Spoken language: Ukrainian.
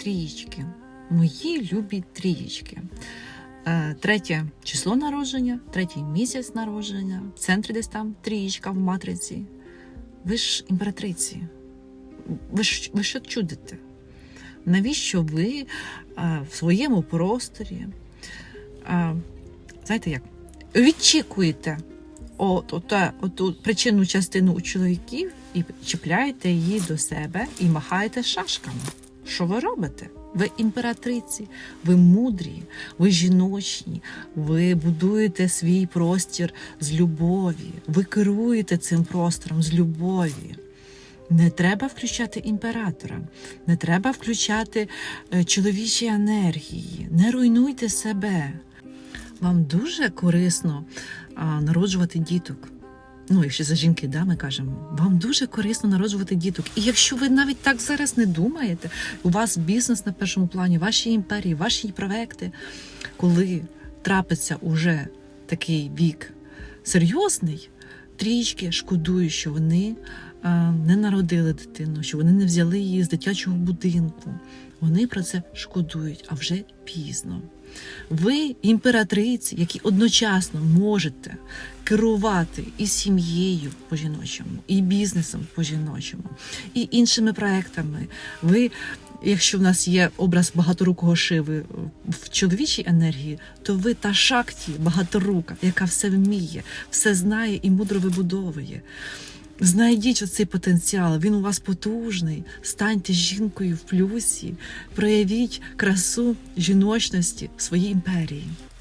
трієчки, мої любі трієчки. Е, Третє число народження, третій місяць народження, в центрі десь там трієчка в матриці. Ви ж імператриці. Ви, ж, ви що чудите? Навіщо ви е, в своєму просторі, е, знаєте як, відчікуєте от, от, оту причинну частину у чоловіків і чіпляєте її до себе і махаєте шашками? Що ви робите? Ви імператриці, ви мудрі, ви жіночні, ви будуєте свій простір з любові, ви керуєте цим простором з любові. Не треба включати імператора, не треба включати е, чоловічі енергії, не руйнуйте себе. Вам дуже корисно народжувати діток. Ну, якщо за жінки, да, ми кажемо, вам дуже корисно народжувати діток. І якщо ви навіть так зараз не думаєте, у вас бізнес на першому плані, ваші імперії, ваші проекти, коли трапиться уже такий вік серйозний, трішки шкодую, що вони не народили дитину, що вони не взяли її з дитячого будинку. Вони про це шкодують, а вже пізно. Ви імператриці, які одночасно можете керувати і сім'єю по жіночому, і бізнесом по жіночому, і іншими проектами. Ви, якщо в нас є образ багаторукого шиви в чоловічій енергії, то ви та шакті багаторука, яка все вміє, все знає і мудро вибудовує. Знайдіть оцей потенціал, він у вас потужний. Станьте жінкою в плюсі, проявіть красу жіночності в своїй імперії.